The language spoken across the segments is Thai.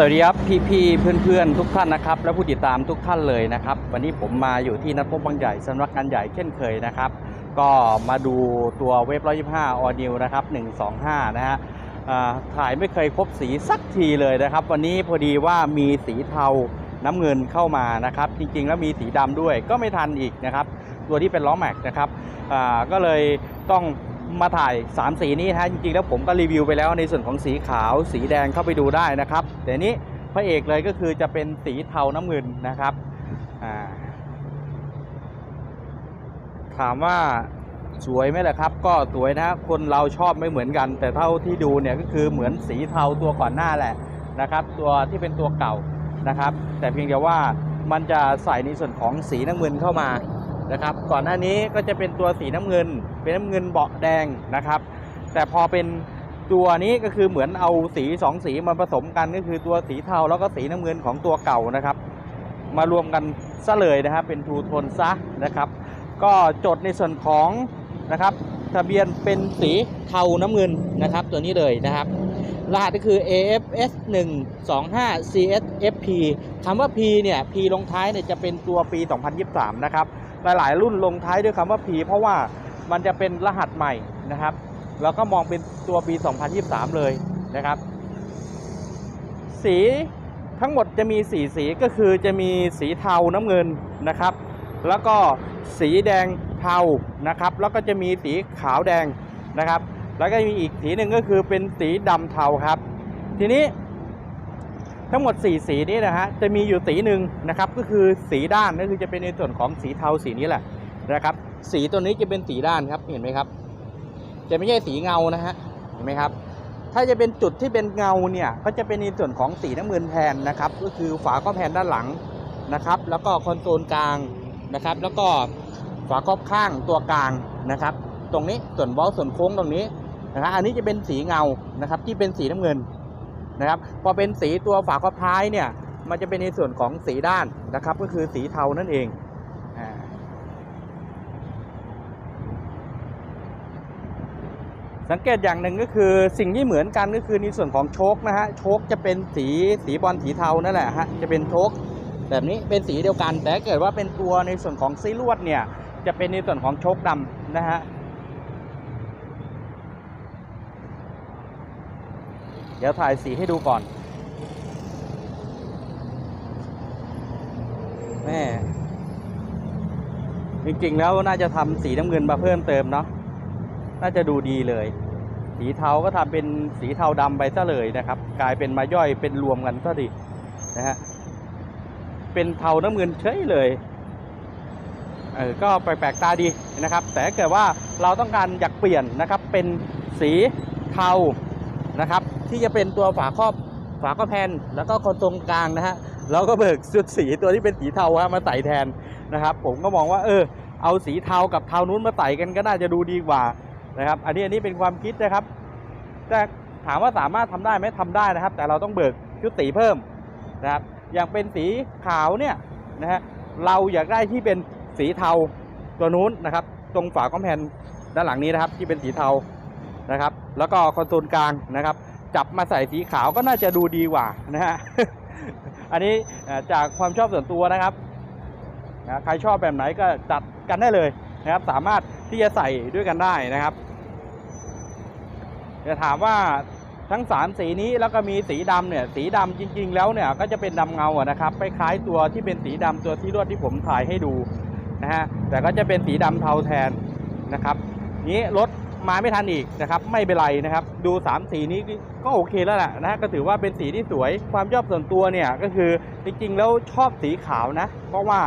สวัสดีครับพี่พี่ๆเพื่อนๆทุกท่านนะครับ และผู้ติดตามทุกท่านเลยนะครับ วันนี้ผมมาอยู่ที่นัดพบบางใหญ่สำนักงานใหญ่เช่นเคยนะครับ ก็มาดูตัวเว็บ125 All New นะครับ 125 นะฮะถ่ายไม่เคยครบสีสักทีเลยนะครับ วันนี้พอดีว่ามีสีเทาน้ำเงินเข้ามานะครับ จริง ๆ แล้วมีสีดำด้วยก็ไม่ทันอีกนะครับ ตัวที่เป็นล้อแม็กนะครับก็เลยต้อง มาถ่าย 3 สีนี้นะจริงๆแล้วผมก็รีวิวไปแล้วในส่วนของสีขาวสีแดงเข้าไปดูได้นะครับ แต่นี้พระเอกเลยก็คือจะเป็นสีเทาน้ำเงินนะครับถามว่าสวยไหมล่ะครับ ก็สวยนะคนเราชอบไม่เหมือนกัน แต่เท่าที่ดูเนี่ยก็คือเหมือนสีเทาตัวก่อนหน้าแหละนะครับ ตัวที่เป็นตัวเก่านะครับ แต่เพียงแต่ว่ามันจะใส่ในส่วนของสีน้ำเงินเข้ามา นะครับ ก่อนหน้านี้ก็จะเป็นตัวสีน้ำเงิน เป็นน้ำเงินเบาะแดงนะครับ แต่พอเป็นตัวนี้ก็คือเหมือนเอาสีสองสีมาผสมกันก็คือตัวสีเทาแล้วก็สีน้ำเงินของตัวเก่านะครับ มารวมกันซะเลยนะครับเป็นทูโทนซะนะครับ ก็จดในส่วนของนะครับ ทะเบียนเป็นสีเทาน้ำเงินนะครับ ตัวนี้เลยนะครับรหัสก็คือ AFS 1 2 5 CSFP คำว่า P เนี่ย P ลงท้ายเนี่ยจะเป็นตัวปี 2023 นะครับ หลาย ๆ รุ่นลงท้ายด้วยคำว่า P เพราะว่ามันจะเป็นรหัสใหม่นะครับ แล้วก็มองเป็นตัวปี 2023 เลยนะครับ สีทั้งหมดจะมี4สีก็คือจะมีสีเทาน้ำเงินนะครับ แล้วก็สีแดงเทานะครับ แล้วก็จะมีสีขาวแดงนะครับ แล้วก็มีอีกสีหนึ่งก็คือเป็นสีดำเทาครับ ทีนี้ ทั้งหมด 4 สีนี้นะฮะจะมีอยู่สีหนึ่งนะครับก็คือสีด้านก็คือจะเป็นในส่วนของสีเทาสีนี้แหละนะครับ สีตัวนี้จะเป็นสีด้านครับเห็นไหมครับ จะไม่ใช่สีเงานะฮะเห็นไหมครับ ถ้าจะเป็นจุดที่เป็นเงาเนี่ยก็จะเป็นในส่วนของสีน้ำเงินแทนนะครับ ก็คือฝาครอบแผ่นด้านหลังนะครับ แล้วก็คอนโซลกลางนะครับ แล้วก็ฝาครอบข้างตัวกลางนะครับ ตรงนี้ส่วนวอลส่วนโค้งตรงนี้นะครับอันนี้จะเป็นสีเงานะครับที่เป็นสีน้ำเงิน นะครับพอเป็นสีตัวฝาครอบท้ายเนี่ยมันจะเป็นในส่วนของสีด้านนะครับ ก็คือสีเทานั่นเองสังเกตอย่างหนึ่งก็คือสิ่งที่เหมือนกันก็คือในส่วนของโชคนะฮะโชคจะเป็นสีสีบอลสีเทานั่นแหละฮะจะเป็นโชคแบบนี้เป็นสีเดียวกัน แต่เกิดว่าเป็นตัวในส่วนของซีลวดเนี่ยจะเป็นในส่วนของโชคดำนะฮะ เดี๋ยวถ่ายสีให้ดูก่อนแม่จริงๆแล้วน่าจะทำสีน้ำเงินมาเพิ่มเติมเนาะน่าจะดูดีเลย สีเทาก็ทำเป็นสีเทาดำไปซะเลยนะครับ กลายเป็นมาย่อยเป็นรวมกันซะดินะฮะเป็นเทาน้ำเงินเฉยเลยเออก็แปลกๆตาดีนะครับ แต่ถ้าเกิดว่าเราต้องการอยากเปลี่ยนนะครับเป็นสีเทานะครับ ที่จะเป็นตัวฝาครอบฝาครอบแผ่นแล้วก็คอนโซลกลางนะฮะเราก็เบิกชุดสีตัวที่เป็นสีเทาฮะมาใส่แทนนะครับ ผมก็มองว่าเออเอาสีเทากับเทานู้นมาใส่กันก็น่าจะดูดีกว่านะครับ อันนี้อันนี้เป็นความคิดนะครับ แต่ถามว่าสามารถทำได้ไหมทำได้นะครับ แต่เราต้องเบิกชุดสีเพิ่มนะครับ อย่างเป็นสีขาวเนี่ยนะฮะเราอยากได้ที่เป็นสีเทาตัวนู้นนะครับ ตรงฝาคอมแพนด้านหลังนี้นะครับ ที่เป็นสีเทานะครับ แล้วก็คอนโซลกลางนะครับ จับมาใส่สีขาวก็น่าจะดูดีกว่านะฮะอันนี้จากความชอบส่วนตัวนะครับนะใครชอบแบบไหนก็จัดกันได้เลยนะครับ สามารถที่จะใส่ด้วยกันได้นะครับจะถามว่าทั้งสามสีนี้แล้วก็มีสีดำเนี่ยสีดำจริง ๆ แล้วเนี่ยก็จะเป็นดำเงาอะนะครับคล้ายตัวที่เป็นสีดำตัวที่รวดที่ผมถ่ายให้ดูนะฮะแต่ก็จะเป็นสีดำเทาแทนนะครับนี้รถ มาไม่ทันอีกนะครับ ไม่เป็นไรนะครับ ดู 3 สีนี้ก็โอเคแล้วแหละนะฮะก็ถือว่าเป็นสีที่สวยความชอบส่วนตัวเนี่ยก็คือจริงๆ แล้วชอบสีขาวนะ เพราะว่า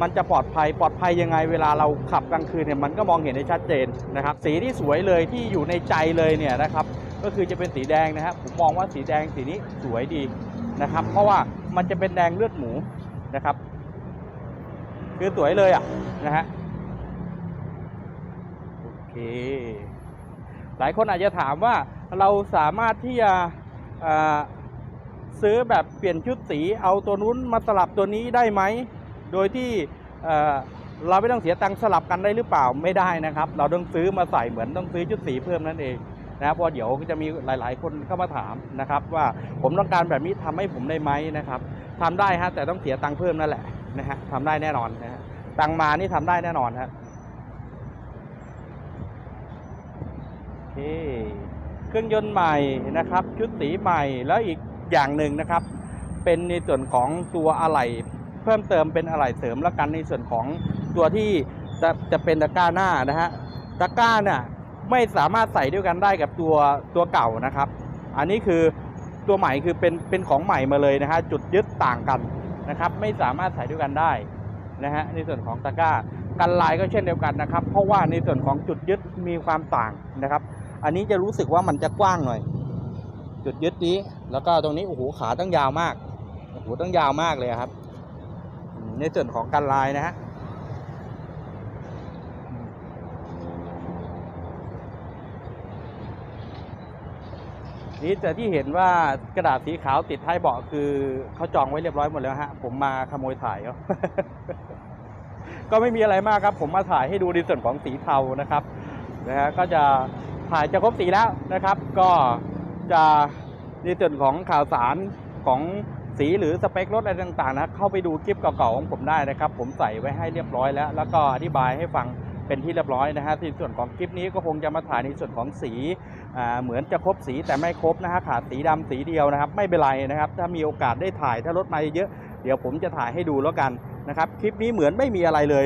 มันจะปลอดภัยปลอดภัยยังไงเวลาเราขับกลางคืนเนี่ยมันก็มองเห็นได้ชัดเจนนะครับ สีที่สวยเลยที่อยู่ในใจเลยเนี่ยนะครับ ก็คือจะเป็นสีแดงนะครับผมมองว่าสีแดงสีนี้สวยดีนะครับ เพราะว่ามันจะเป็นแดงเลือดหมูนะครับ คือสวยเลยอะนะฮะ เค หลายคนอาจจะถามว่าเราสามารถที่จะซื้อแบบเปลี่ยนชุดสีเอาตัวนู้นมาสลับตัวนี้ได้ไหม โดยที่เราไม่ต้องเสียตังค์สลับกันได้หรือเปล่าไม่ได้นะครับ เราต้องซื้อมาใส่เหมือนต้องซื้อชุดสีเพิ่มนั่นเองนะครับเพราะเดี๋ยวจะมีหลาย ๆ คนเข้ามาถามนะครับ ว่าผมต้องการแบบนี้ทำให้ผมได้ไหมนะครับทำได้ฮะแต่ต้องเสียตังค์เพิ่มนั่นแหละนะฮะทำได้แน่นอนนะฮะตังค์มานี่ทำได้แน่นอนฮะโอ เค เครื่องยนต์ใหม่นะครับ ชุดสีใหม่แล้วอีกอย่างหนึ่งนะครับ เป็นในส่วนของตัวอะไหล่เพิ่มเติมเป็นอะไหล่เสริมแล้วกันในส่วนของตัวที่จะจะเป็นตะกร้าหน้านะฮะตะกร้าเนี่ยไม่สามารถใส่ด้วยกันได้กับตัวตัวเก่านะครับ อันนี้คือตัวใหม่คือเป็นเป็นของใหม่มาเลยนะฮะจุดยึดต่างกันนะครับ ไม่สามารถใส่ด้วยกันได้นะฮะในส่วนของตะกร้า กันลายก็เช่นเดียวกันนะครับ เพราะว่าในส่วนของจุดยึดมีความต่างนะครับ อันนี้จะรู้สึกว่ามันจะกว้างหน่อย จุดยึดนี้ แล้วก็ตรงนี้โอ้โหขาตั้งยาวมากโอ้โหตั้งยาวมากเลยครับ ในส่วนของกันลายนะฮะนี่แต่ที่เห็นว่ากระดาษสีขาวติดท้ายเบาะคือเขาจองไว้เรียบร้อยหมดแล้วฮะ ผมมาขโมยถ่ายเขาก็ไม่มีอะไรมากครับ ผมมาถ่ายให้ดูในส่วนของสีเทานะครับนะฮะก็จะ ถ่ายจะครบสีแล้วนะครับ ก็จะในส่วนของข่าวสารของสีหรือสเปครถอะไรต่างๆนะเข้าไปดูคลิปเก่าๆของผมได้นะครับ ผมใส่ไว้ให้เรียบร้อยแล้ว แล้วก็อธิบายให้ฟังเป็นที่เรียบร้อยนะฮะในส่วนของคลิปนี้ก็คงจะมาถ่ายในส่วนของสีอ่าเหมือนจะครบสีแต่ไม่ครบนะฮะขาดสีดำสีเดียวนะครับ ไม่เป็นไรนะครับ ถ้ามีโอกาสได้ถ่ายถ้ารถมาเยอะเดี๋ยวผมจะถ่ายให้ดูแล้วกันนะครับ คลิปนี้เหมือนไม่มีอะไรเลย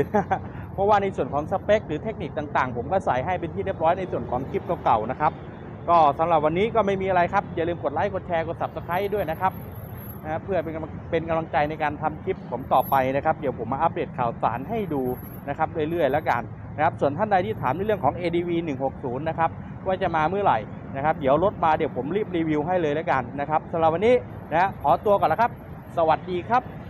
เพราะว่าในส่วนของสเปค หรือเทคนิคต่างๆ ผมก็ใส่ให้เป็นที่เรียบร้อยในส่วนของคลิปเก่าๆนะครับ ก็สำหรับวันนี้ก็ไม่มีอะไรครับ อย่าลืมกดไลค์กดแชร์กด subscribe ด้วยนะครับนะเพื่อเป็นเป็นกำลังใจในการทำคลิปผมต่อไปนะครับ เดี๋ยวผมมาอัปเดตข่าวสารให้ดูนะครับเรื่อยๆแล้วกันนะครับส่วนท่านใดที่ถามในเรื่องของ ADV 160 นะครับว่าจะมาเมื่อไหร่นะครับ เดี๋ยวรถมาเดี๋ยวผมรีบรีวิวให้เลยแล้วกันนะครับสำหรับวันนี้นะฮะขอตัวก่อนแล้วครับ สวัสดีครับ